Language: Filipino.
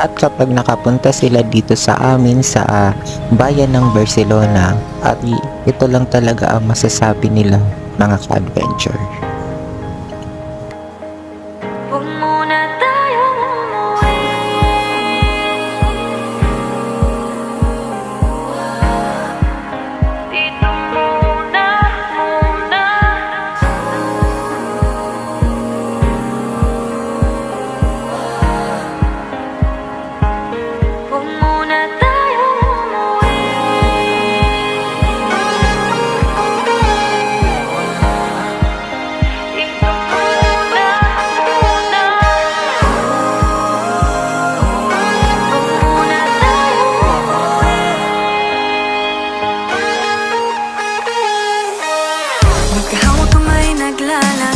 At kapag nakapunta sila dito sa amin sa uh, bayan ng Barcelona, at ito lang talaga ang masasabi nila mga ka-adventure. Huwag muna tayo naglala